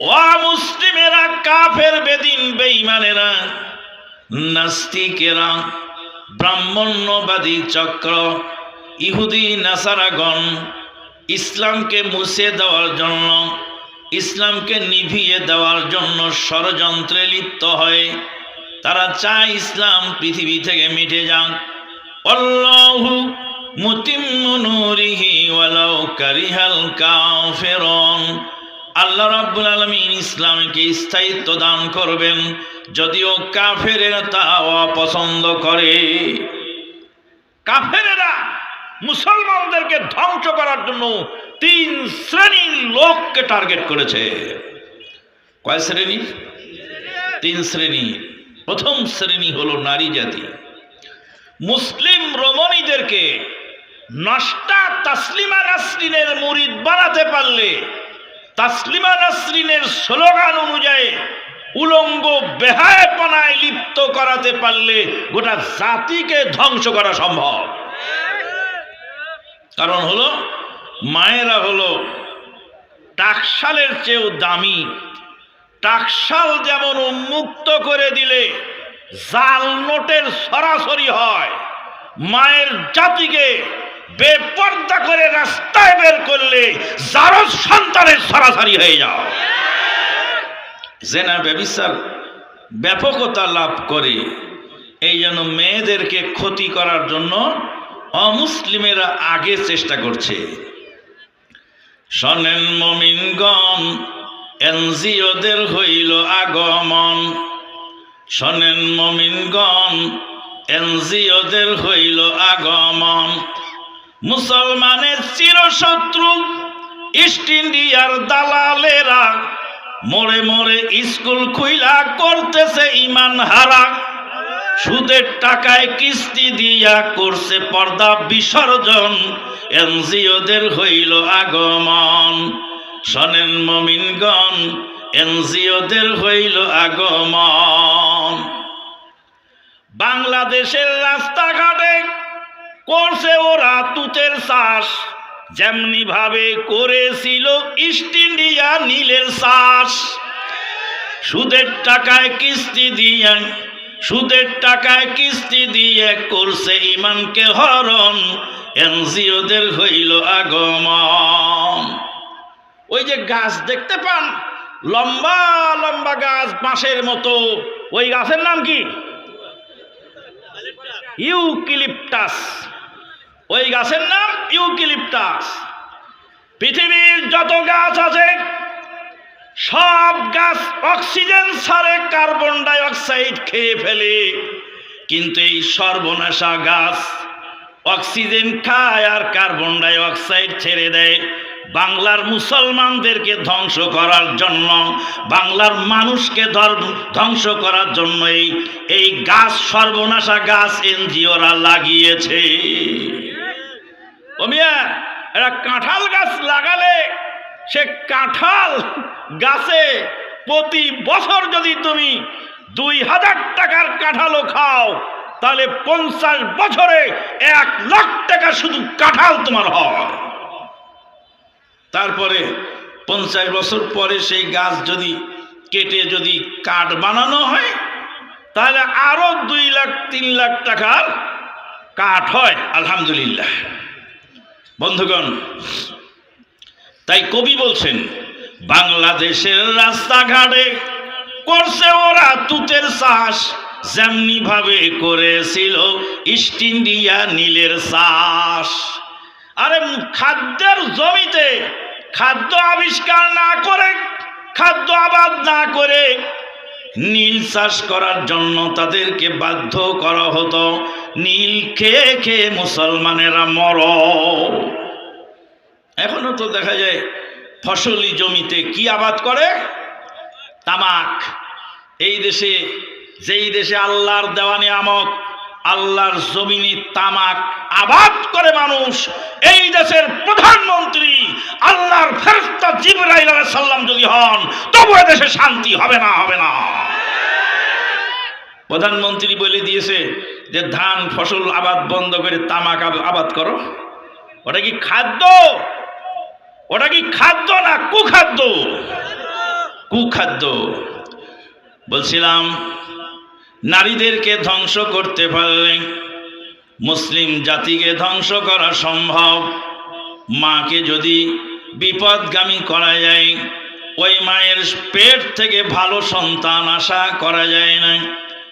ও মুসলিমেরা কাফের বেদিন বেঈমানেরা, নাস্তিকেরা, ব্রাহ্মণ্যবাদী চক্র, ইহুদি নাসারাগণ ইসলামকে মুছে দেওয়ার জন্য, ইসলামকে নিভিয়ে দেওয়ার জন্য ষড়যন্ত্রে লিপ্ত হয়। তারা চায় ইসলাম পৃথিবী থেকে মিটে যাক। অল্লাহু মুতিম্মু নূরিহি ওয়ালাউ কারিহাল কাফিরুন। আল্লাহ রাব্বুল আলামিন ইসলামকে স্থায়িত্ব দান করবেন, যদিও কাফেরেরা তা অপছন্দ করে। কাফেরেরা মুসলমানদেরকে ধ্বংস করার জন্য তিন শ্রেণির লোককে টার্গেট করেছে। কয় শ্রেণি? তিন শ্রেণি। প্রথম শ্রেণি হলো নারী জাতি। মুসলিম রমণীদেরকে নষ্টা তাসলিমা নাসরিনের মুরিদ বানাতে পারলে তাসলিমা নাসরিনের স্লোগান অনুযায়ী উলঙ্গ বেহায়পনায় লিপ্ত করাতে পারলে গোটা জাতিকে ধ্বংস করা সম্ভব। কারণ হলো, মায়েরা হলো টাকশালের চেয়েও দামি। টাকশাল যেমন উন্মুক্ত করে দিলে জাল নোটের সরাসরি হয়, মায়ের জাতিকে বেপর্দা করে রাস্তায় বের করলে যারও সন্তানের সরাসরি হয়ে যাও। জেনা ব্যবিচার ব্যাপকতা লাভ করে, এই জন্য মেয়েদেরকে ক্ষতি করার জন্য অমুসলিমেরা আগে চেষ্টা করছে। শোনেন মমিনগণ, এনজিওদের হইল আগমন। শোনেন মমিনগণ, এনজিওদের হইল আগমন। মুসলমানের চিরশত্রু ইস্ট ইন্ডিয়ার দালালেরা মোড়ে মোড়ে স্কুল খুইলা করতেছে ইমান হারা। সুদের টাকায় কিস্তি দিয়া করছে পর্দা বিসর্জন, এনজিওদের হইল আগমন। শোনেন মমিনগণ, এনজিওদের হইল আগমন। বাংলাদেশের রাস্তাঘাটে করছে ওরা তুতের চাষ যেমনি ভাবে করেছিল ইস্ট ইন্ডিয়া নীলের চাষ সুদের টাকায় কিস্তি দিয়ে, সুদের টাকায় কিস্তি দিয়ে করছে ইমানকে হরণ। এনজিওদের হইল আগমন। ওই যে গাছ দেখতে পান? লম্বা লম্বা গাছ বাঁশের মতো। ওই গাছের নাম কি? ইউক্লিপটাস। ওই গাছের নাম ইউক্লিপটাস পৃথিবীর যত গাছ আছে, সব গাছ অক্সিজেন ছাড়ে কার্বন ডাই অক্সাইড খেয়ে ফেলে। কিন্তু এই সর্বনাশা গাছ অক্সিজেন খায় আর কার্বন ডাই অক্সাইড ছেড়ে দেয়। বাংলার মুসলমানদেরকে ধ্বংস করার জন্য, বাংলার মানুষকে ধ্বংস করার জন্য এই এই গাছ সর্বনাশা গাছ এনজিওরা লাগিয়েছে। ও এরা কাঁঠাল গাছ লাগালে সে কাঁঠাল গাছে প্রতি বছর যদি তুমি দুই হাজার টাকার কাঁঠালও খাও, তাহলে পঞ্চাশ বছরে এক লাখ টাকা শুধু কাঁঠাল তোমার হয়। তারপরে পঞ্চাশ বছর পরে সেই গাছ যদি কেটে যদি কাঠ বানানো হয়, তাহলে আরও দুই লাখ, তিন লাখ টাকার কাঠ হয়, আলহামদুলিল্লাহ। বন্ধুগণ, তাই কবি বলছেন, বাংলাদেশের রাস্তাঘাটে করছে ওরা তুতের চাষ যেমনি ভাবে করেছিল ইস্ট ইন্ডিয়া নীলের চাষ। আরে খাদ্যের জমিতে খাদ্য আবিষ্কার না করে, খাদ্য আবাদ না করে নীল চাষ করার জন্য তাদেরকে বাধ্য করা হতো। নীল খেয়ে খেয়ে মুসলমানেরা মর। এখনও তো দেখা যায় ফসলি জমিতে কি আবাদ করে? তামাক। এই দেশে, যেই দেশে আল্লাহর দেওয়া নিয়ামত আল্লাহর জমিনে তামাক আবাদ করে মানুষ। এই দেশের প্রধানমন্ত্রী আল্লাহর ফেরস্তা জিবরাইল সাল্লাম যদি হন, তবু দেশে শান্তি হবে না হবে না। প্রধানমন্ত্রী বলে দিয়েছে যে, ধান ফসল আবাদ বন্ধ করে তামাক আবাদ করো। ওটা কি খাদ্য? ওটা কি খাদ্য না কুখাদ্য? কুখাদ্য। বলছিলাম নারীদেরকে ধ্বংস করতে পারলে মুসলিম জাতিকে ধ্বংস করা সম্ভব। মাকে যদি বিপদগামী করা যায়, ওই মায়ের পেট থেকে ভালো সন্তান আশা করা যায় না।